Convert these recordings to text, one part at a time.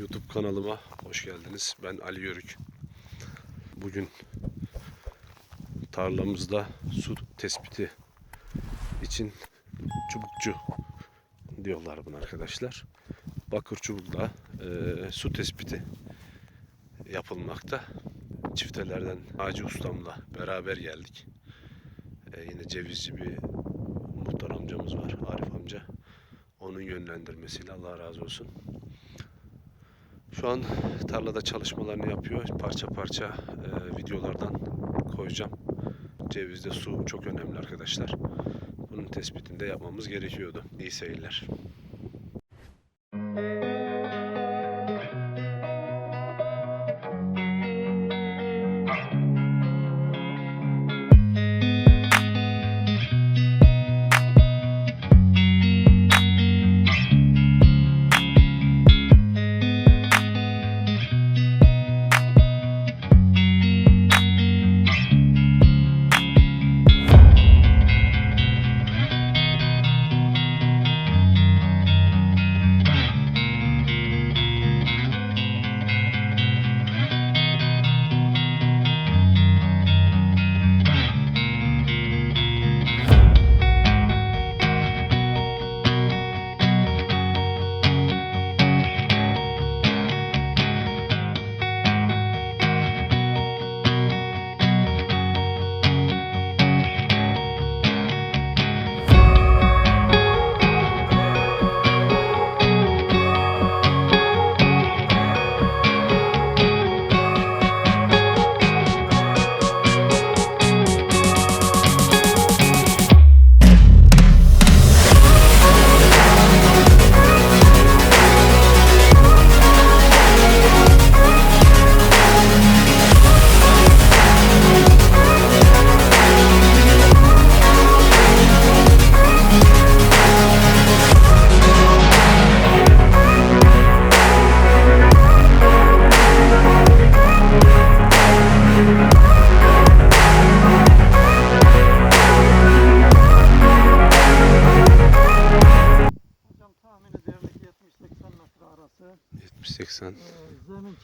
YouTube kanalıma hoş geldiniz. Ben Ali Yörük. Bugün tarlamızda su tespiti için çubukçu diyorlar buna arkadaşlar. Bakır çubukla e, su tespiti yapılmakta. Çiftelerden Hacı Ustam'la beraber geldik. E, yine cevizci bir muhtar amcamız var, Arif amca. Onun yönlendirmesiyle Allah razı olsun. Şu an tarlada çalışmalarını yapıyor. Parça parça e, videolardan koyacağım. Cevizde su çok önemli arkadaşlar. Bunun tespitini de yapmamız gerekiyordu. İyi seyirler.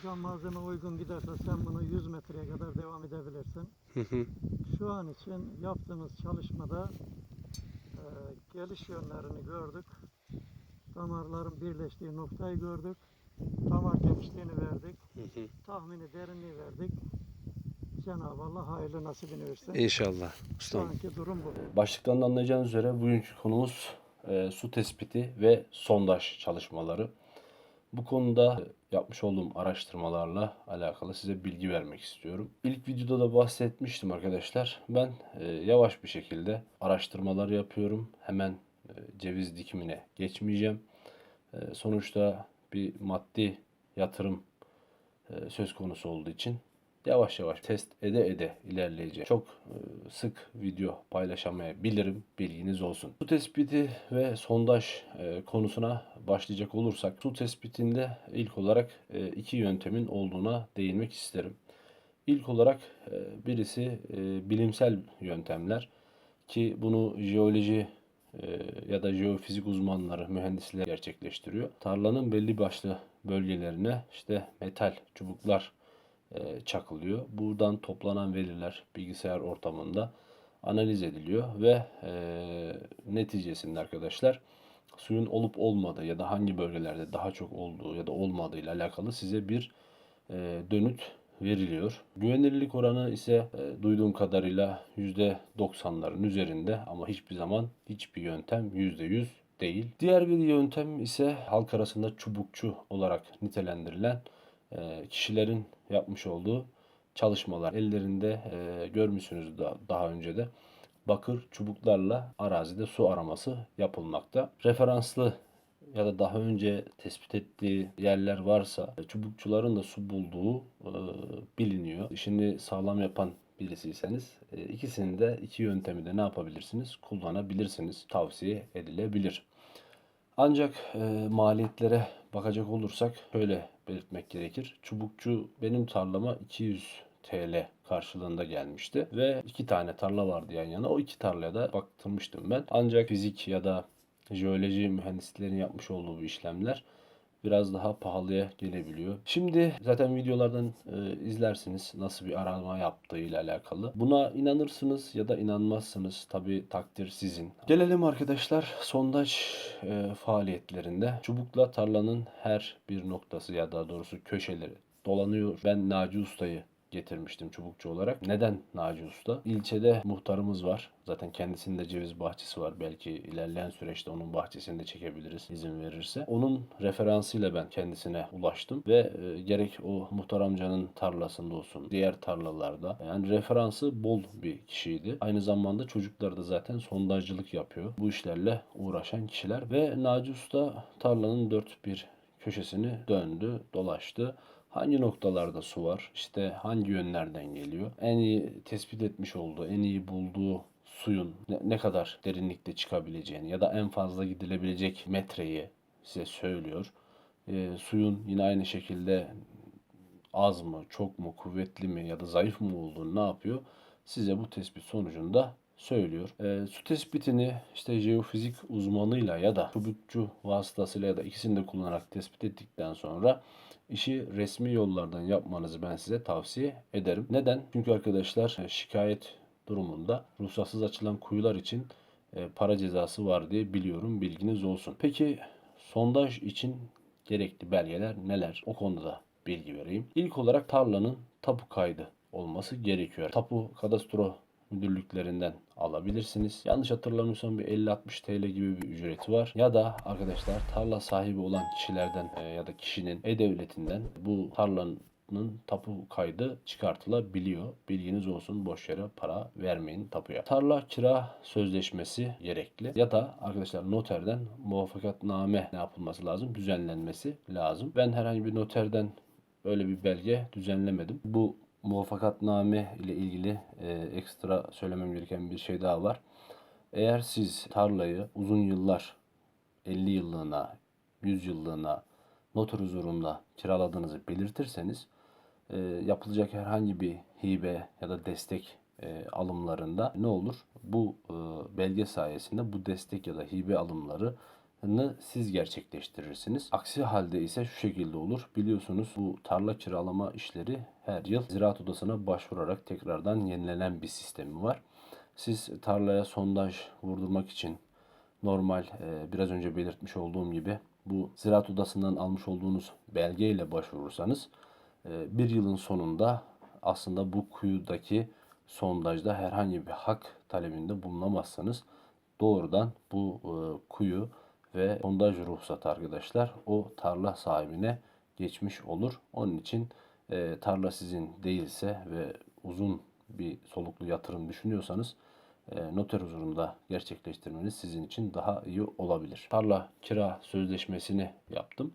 Çıkan malzeme uygun giderse sen bunu 100 metreye kadar devam edebilirsin. Hı hı. Şu an için yaptığımız çalışmada e, geliş yönlerini gördük. Damarların birleştiği noktayı gördük. Damar genişliğini verdik. Hı hı. Tahmini derinliği verdik. Cenab-ı Allah hayırlı nasibini versin. İnşallah. Şu anki durum bu. Başlıktan da anlayacağınız üzere bugünkü konumuz e, su tespiti ve sondaj çalışmaları. Bu konuda yapmış olduğum araştırmalarla alakalı size bilgi vermek istiyorum. İlk videoda da bahsetmiştim arkadaşlar. Ben e, yavaş bir şekilde araştırmalar yapıyorum. Hemen e, ceviz dikimine geçmeyeceğim. E, sonuçta bir maddi yatırım söz konusu olduğu için yavaş yavaş test ede ede ilerleyeceğim. Çok e, sık video paylaşamayabilirim. Bilginiz olsun. Su tespiti ve sondaj e, konusuna başlayacak olursak su tespitinde ilk olarak e, iki yöntemin olduğuna değinmek isterim. İlk olarak birisi bilimsel yöntemler ki bunu jeoloji ya da jeofizik uzmanları, mühendisler gerçekleştiriyor. Tarlanın belli başlı bölgelerine işte metal çubuklar çakılıyor. Buradan toplanan veriler bilgisayar ortamında analiz ediliyor ve e, neticesinde arkadaşlar suyun olup olmadığı ya da hangi bölgelerde daha çok olduğu ya da olmadığı ile alakalı size bir e, dönüt veriliyor. Güvenilirlik oranı ise e, duyduğum kadarıyla %90'ların üzerinde ama hiçbir zaman hiçbir yöntem %100 değil. Diğer bir yöntem ise halk arasında çubukçu olarak nitelendirilen e, kişilerin yapmış olduğu çalışmalar. Ellerinde e, görmüşsünüz da daha önce de bakır çubuklarla arazide su araması yapılmakta. Referanslı ya da daha önce tespit ettiği yerler varsa çubukçuların da su bulduğu e, biliniyor. İşini sağlam yapan birisiyseniz e, ikisini de iki yöntemi de ne yapabilirsiniz? Kullanabilirsiniz. Tavsiye edilebilir. Ancak e, maliyetlere bakacak olursak şöyle belirtmek gerekir. Çubukçu benim tarlama 200 TL karşılığında gelmişti ve iki tane tarla vardı yan yana. O iki tarlaya da baktırmıştım ben. Ancak fizik ya da jeoloji mühendislerin yapmış olduğu bu işlemler biraz daha pahalıya gelebiliyor. Şimdi zaten videolardan e, izlersiniz nasıl bir arama yaptığıyla alakalı. Buna inanırsınız ya da inanmazsınız. Tabi takdir sizin. Gelelim arkadaşlar sondaj e, faaliyetlerinde. Çubukla tarlanın her bir noktası ya daha doğrusu köşeleri dolanıyor. Ben Naci Usta'yı getirmiştim çubukçu olarak. Neden Naci Usta? İlçede muhtarımız var. Zaten kendisinde ceviz bahçesi var. Belki ilerleyen süreçte onun bahçesini de çekebiliriz izin verirse. Onun referansıyla ben kendisine ulaştım ve e, gerek o muhtar amcanın tarlasında olsun, diğer tarlalarda yani referansı bol bir kişiydi. Aynı zamanda çocuklar da zaten sondajcılık yapıyor. Bu işlerle uğraşan kişiler ve Naci Usta tarlanın dört bir köşesini döndü, dolaştı. Hangi noktalarda su var? İşte hangi yönlerden geliyor? En iyi tespit etmiş olduğu, en iyi bulduğu suyun ne, kadar derinlikte çıkabileceğini ya da en fazla gidilebilecek metreyi size söylüyor. Ee, suyun yine aynı şekilde az mı, çok mu, kuvvetli mi ya da zayıf mı olduğunu ne yapıyor? Size bu tespit sonucunda söylüyor. Ee, su tespitini işte jeofizik uzmanıyla ya da çubukçu vasıtasıyla ya da ikisini de kullanarak tespit ettikten sonra işi resmi yollardan yapmanızı ben size tavsiye ederim. Neden? Çünkü arkadaşlar e, şikayet durumunda ruhsatsız açılan kuyular için e, para cezası var diye biliyorum. Bilginiz olsun. Peki sondaj için gerekli belgeler neler? O konuda bilgi vereyim. İlk olarak tarlanın tapu kaydı olması gerekiyor. Tapu kadastro müdürlüklerinden alabilirsiniz. Yanlış hatırlamıyorsam bir 50-60 TL gibi bir ücreti var. Ya da arkadaşlar tarla sahibi olan kişilerden e, ya da kişinin e-devletinden bu tarlanın tapu kaydı çıkartılabiliyor. Bilginiz olsun boş yere para vermeyin tapuya. Tarla kira sözleşmesi gerekli ya da arkadaşlar noterden muvaffakatname ne yapılması lazım? Düzenlenmesi lazım. Ben herhangi bir noterden öyle bir belge düzenlemedim. Bu muvaffakatname ile ilgili e, ekstra söylemem gereken bir şey daha var. Eğer siz tarlayı uzun yıllar 50 yıllığına, 100 yıllığına noter huzurunda kiraladığınızı belirtirseniz e, yapılacak herhangi bir hibe ya da destek e, alımlarında ne olur? Bu e, belge sayesinde bu destek ya da hibe alımları siz gerçekleştirirsiniz. Aksi halde ise şu şekilde olur. Biliyorsunuz bu tarla kiralama işleri her yıl Ziraat Odası'na başvurarak tekrardan yenilenen bir sistemi var. Siz tarlaya sondaj vurdurmak için normal e, biraz önce belirtmiş olduğum gibi bu Ziraat Odası'ndan almış olduğunuz belgeyle başvurursanız e, bir yılın sonunda aslında bu kuyudaki sondajda herhangi bir hak talebinde bulunamazsanız doğrudan bu e, kuyu ve sondaj ruhsatı arkadaşlar o tarla sahibine geçmiş olur. Onun için e, tarla sizin değilse ve uzun bir soluklu yatırım düşünüyorsanız e, noter huzurunda gerçekleştirmeniz sizin için daha iyi olabilir. Tarla kira sözleşmesini yaptım.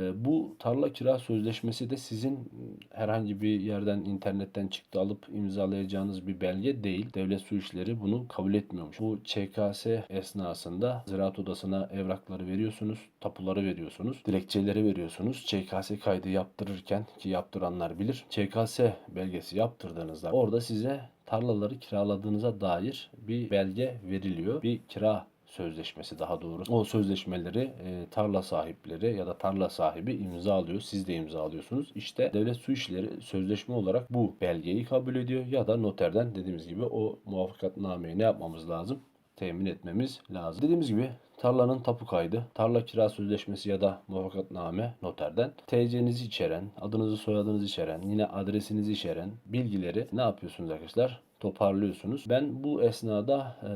E, bu tarla kira sözleşmesi de sizin herhangi bir yerden internetten çıktı alıp imzalayacağınız bir belge değil. Devlet Su İşleri bunu kabul etmiyormuş. Bu ÇKS esnasında Ziraat Odası'na evrakları veriyorsunuz, tapuları veriyorsunuz, dilekçeleri veriyorsunuz. ÇKS kaydı yaptırırken ki yaptıranlar bilir. ÇKS belgesi yaptırdığınızda orada size tarlaları kiraladığınıza dair bir belge veriliyor. Bir kira sözleşmesi daha doğrusu. O sözleşmeleri e, tarla sahipleri ya da tarla sahibi imzalıyor. Siz de imzalıyorsunuz. İşte devlet su işleri sözleşme olarak bu belgeyi kabul ediyor ya da noterden dediğimiz gibi o muvaffakatnameyi ne yapmamız lazım? temin etmemiz lazım. Dediğimiz gibi tarlanın tapu kaydı, tarla kira sözleşmesi ya da muvaffakatname noterden TC'nizi içeren, adınızı soyadınızı içeren, yine adresinizi içeren bilgileri ne yapıyorsunuz arkadaşlar? toparlıyorsunuz. Ben bu esnada e,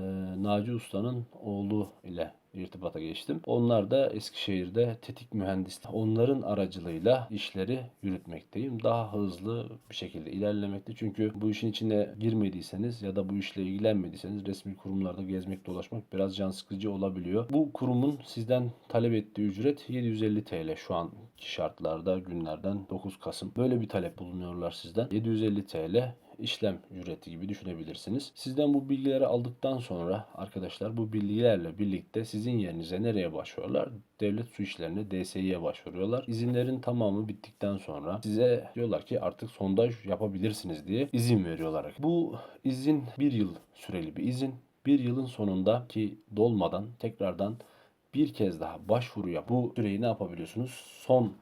Naci Usta'nın oğlu ile irtibata geçtim. Onlar da Eskişehir'de tetik mühendis. Onların aracılığıyla işleri yürütmekteyim. Daha hızlı bir şekilde ilerlemekte. Çünkü bu işin içine girmediyseniz ya da bu işle ilgilenmediyseniz resmi kurumlarda gezmek dolaşmak biraz can sıkıcı olabiliyor. Bu kurumun sizden talep ettiği ücret 750 TL şu an şartlarda günlerden 9 Kasım. Böyle bir talep bulunuyorlar sizden. 750 TL işlem ücreti gibi düşünebilirsiniz. Sizden bu bilgileri aldıktan sonra arkadaşlar bu bilgilerle birlikte sizin yerinize nereye başvuruyorlar? Devlet su işlerine DSİ'ye başvuruyorlar. İzinlerin tamamı bittikten sonra size diyorlar ki artık sondaj yapabilirsiniz diye izin veriyorlar. Bu izin bir yıl süreli bir izin. Bir yılın sonunda ki dolmadan tekrardan bir kez daha başvuru yap. Bu süreyi ne yapabiliyorsunuz? Son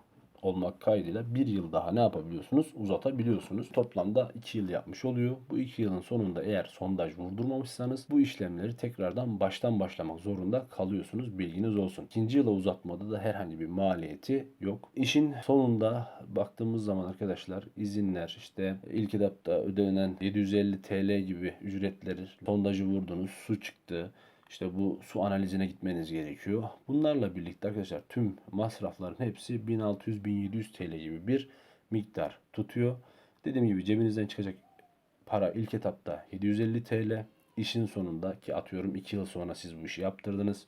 olmak kaydıyla bir yıl daha ne yapabiliyorsunuz? Uzatabiliyorsunuz. Toplamda 2 yıl yapmış oluyor. Bu 2 yılın sonunda eğer sondaj vurdurmamışsanız bu işlemleri tekrardan baştan başlamak zorunda kalıyorsunuz. Bilginiz olsun. İkinci yıla uzatmada da herhangi bir maliyeti yok. İşin sonunda baktığımız zaman arkadaşlar izinler işte ilk etapta ödenen 750 TL gibi ücretleri sondajı vurdunuz su çıktı işte bu su analizine gitmeniz gerekiyor. Bunlarla birlikte arkadaşlar tüm masrafların hepsi 1600-1700 TL gibi bir miktar tutuyor. Dediğim gibi cebinizden çıkacak para ilk etapta 750 TL. İşin sonunda ki atıyorum 2 yıl sonra siz bu işi yaptırdınız.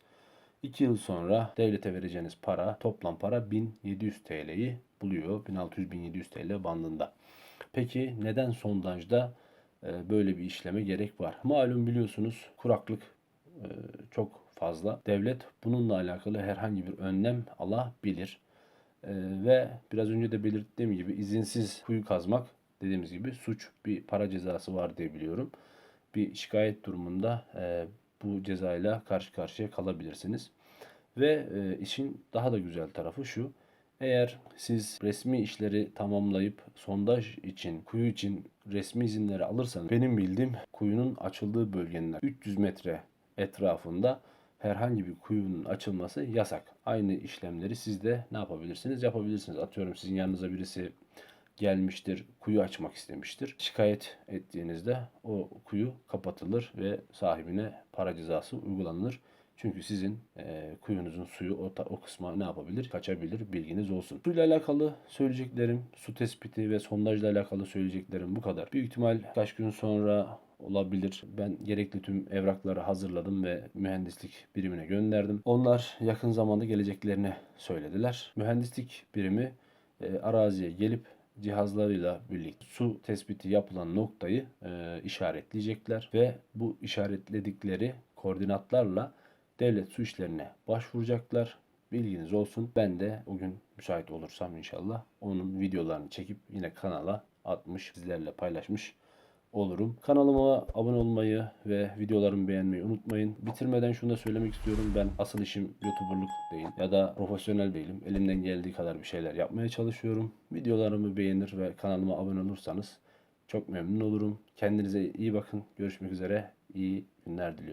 2 yıl sonra devlete vereceğiniz para toplam para 1700 TL'yi buluyor. 1600-1700 TL bandında. Peki neden sondajda e, böyle bir işleme gerek var? Malum biliyorsunuz kuraklık çok fazla. Devlet bununla alakalı herhangi bir önlem alabilir. E, ve biraz önce de belirttiğim gibi izinsiz kuyu kazmak dediğimiz gibi suç bir para cezası var diye biliyorum. Bir şikayet durumunda e, bu cezayla karşı karşıya kalabilirsiniz. Ve e, işin daha da güzel tarafı şu. Eğer siz resmi işleri tamamlayıp sondaj için, kuyu için resmi izinleri alırsanız benim bildiğim kuyunun açıldığı bölgenin 300 metre etrafında herhangi bir kuyunun açılması yasak. Aynı işlemleri siz de ne yapabilirsiniz? Yapabilirsiniz. Atıyorum sizin yanınıza birisi gelmiştir, kuyu açmak istemiştir. Şikayet ettiğinizde o kuyu kapatılır ve sahibine para cezası uygulanır. Çünkü sizin e, kuyunuzun suyu o, o kısma ne yapabilir? Kaçabilir. Bilginiz olsun. Suyla alakalı söyleyeceklerim, su tespiti ve sondajla alakalı söyleyeceklerim bu kadar. Büyük ihtimal kaç gün sonra olabilir. Ben gerekli tüm evrakları hazırladım ve mühendislik birimine gönderdim. Onlar yakın zamanda geleceklerini söylediler. Mühendislik birimi e, araziye gelip cihazlarıyla birlikte su tespiti yapılan noktayı e, işaretleyecekler ve bu işaretledikleri koordinatlarla devlet su işlerine başvuracaklar. Bilginiz olsun. Ben de o gün müsait olursam inşallah onun videolarını çekip yine kanala atmış, sizlerle paylaşmış olurum. Kanalıma abone olmayı ve videolarımı beğenmeyi unutmayın. Bitirmeden şunu da söylemek istiyorum. Ben asıl işim YouTuber'lık değil ya da profesyonel değilim. Elimden geldiği kadar bir şeyler yapmaya çalışıyorum. Videolarımı beğenir ve kanalıma abone olursanız çok memnun olurum. Kendinize iyi bakın. Görüşmek üzere. İyi günler diliyorum.